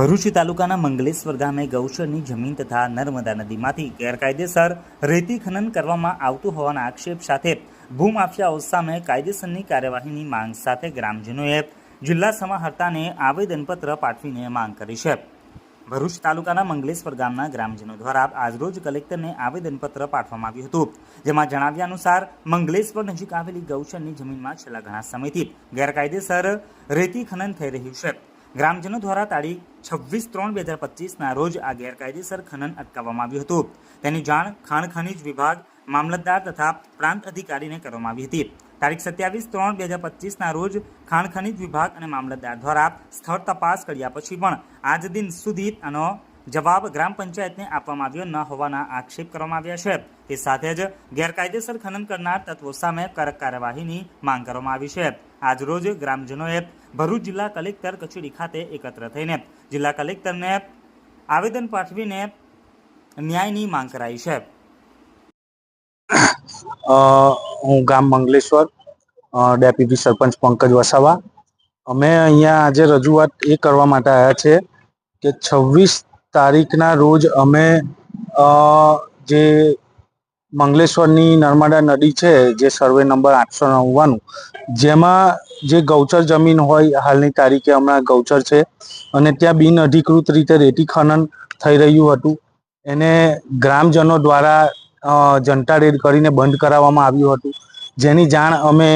ભરૂચ તાલુકાના મંગલેશ્વર ગામે ગૌચરની જમીન તથા નર્મદા નદીમાંથી ગેરકાયદેસર રેતી ખનન કરવામાં આવતું હોવાના આક્ષેપ સાથે ભૂમાફિયાઓ સામે કાયદેસરની કાર્યવાહીની માંગ સાથે ગ્રામજનોએ જિલ્લા સમાહર્તાને આવેદનપત્ર પાઠવીને માંગ કરી છે. ભરૂચ તાલુકાના મંગલેશ્વર ગામના ગ્રામજનો દ્વારા આજરોજ કલેક્ટરને આવેદનપત્ર પાઠવવામાં આવ્યું હતું, જેમાં જણાવ્યા અનુસાર મંગલેશ્વર નજીક આવેલી ગૌચરની જમીનમાં છેલ્લા ઘણા સમયથી ગેરકાયદેસર રેતી ખનન થઈ રહ્યું છે. ગ્રામજનો દ્વારા તારીખ છવ્વીસ ત્રણ બે હજાર પચીસના રોજ આ ગેરકાયદેસર ખનન અટકાવવામાં આવ્યું હતું. તેની જાણ ખાણ ખનીજ વિભાગ, મામલતદાર તથા પ્રાંત અધિકારીને કરવામાં આવી હતી. તારીખ સત્યાવીસ ત્રણ બે હજાર પચીસના રોજ ખાણ ખનીજ વિભાગ અને મામલતદાર દ્વારા સ્થળ તપાસ કર્યા પછી પણ આજ દિન સુધી આનો જવાબ ગ્રામ પંચાયતને આપવામાં આવ્યો ન હોવાના આક્ષેપ કરવામાં આવ્યા છે. તે સાથે જ ગેરકાયદેસર ખનન કરનાર તત્વો સામે કડક કાર્યવાહીની માંગ કરવામાં આવી છે. આજરોજ ગ્રામજનોએ ભરૂચ જિલ્લા કલેક્ટર કચેરી ખાતે એકત્ર થઈને. જિલ્લા કલેક્ટરને આવેદન પાઠવીને ન્યાયની માંગ કરાઈ છે. હું ગામ મંગલેશ્વર ડેપ્યુટી સરપંચ પંકજ વસાવા. અમે અહીંયા આજે રજૂઆત એ કરવા માટે આવ્યા છે કે છવ્વીસ તારીખના રોજ અમે જે મંગલેશ્વરની નર્મદા નદી છે, જે સર્વે નંબર આઠસો નવ્વાણું. જેમાં જે ગૌચર જમીન હોય, હાલની તારીખે હમણાં ગૌચર છે. અને ત્યાં બિન અધિકૃત રીતે રેતી ખનન થઈ રહ્યું હતું. એને ગ્રામજનો દ્વારા જનતા રેડ કરીને બંધ કરાવવામાં આવ્યું હતું. જેની જાણ અમે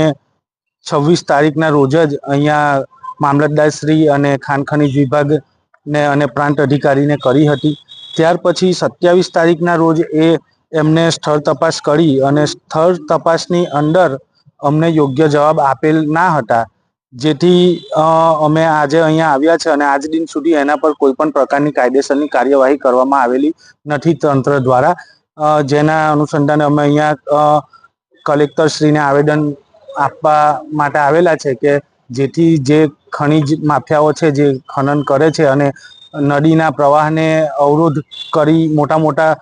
છવ્વીસ તારીખના રોજ જ અહીંયા મામલતદારશ્રી અને ખાનખનીજ વિભાગને અને પ્રાંત અધિકારીને કરી હતી. ત્યાર પછી સત્યાવીસ તારીખના રોજ એ એમને સ્થળ તપાસ કરી અને સ્થળ તપાસની અંદર અમને યોગ્ય જવાબ આપેલ ના હતા. જેથી અમે આજે અહીંયા આવ્યા છે અને આજ દિન સુધી એના પર કોઈ પણ પ્રકારની કાયદેસરની કાર્યવાહી કરવામાં આવેલી નથી તંત્ર દ્વારા. જેના અનુસંધાને અમે અહીંયા કલેક્ટરશ્રીને આવેદન આપવા માટે આવેલા છે કે જેથી જે ખનિજ માફિયાઓ છે જે ખનન કરે છે અને નદીના પ્રવાહને અવરોધ કરી મોટા મોટા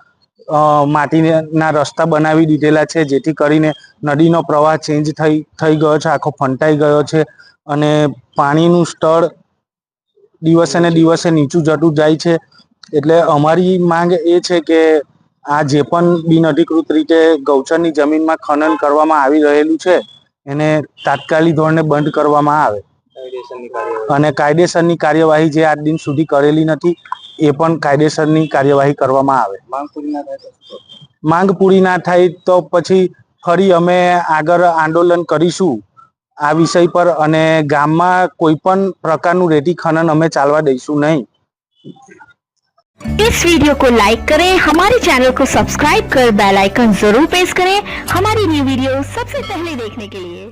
માટીના રસ્તા બનાવી દીધેલા છે જેથી કરીને નદીનો પ્રવાહ ચેન્જ થઈ થઈ ગયો છે આખો ફંટાઈ ગયો છે અને પાણીનું સ્તર દિવસે ને દિવસે નીચું જતું જાય છે. એટલે અમારી માંગ એ છે કે આ જે પણ બિનઅધિકૃત રીતે ગૌચરની જમીનમાં ખનન કરવામાં આવી રહેલું છે એને તાત્કાલિક ધોરણે બંધ કરવામાં આવે. અને કાયદેસરની કાર્યવાહી જે આજ દિન સુધી કરેલી નથી એ પણ કાયદેસરની કાર્યવાહી કરવામાં આવે માંગ પૂરી ના થાય તો પછી ફરી અમે આગળ આંદોલન કરીશું આ વિષય પર અને ગામમાં કોઈ પણ પ્રકારનું રેતી ખનન અમે ચાલવા દઈશું નહીં इस वीडियो को लाइक करें हमारे चैनल को सब्सक्राइब कर बेल आइकन जरूर प्रेस करें हमारी न्यू वीडियो सबसे पहले देखने के लिए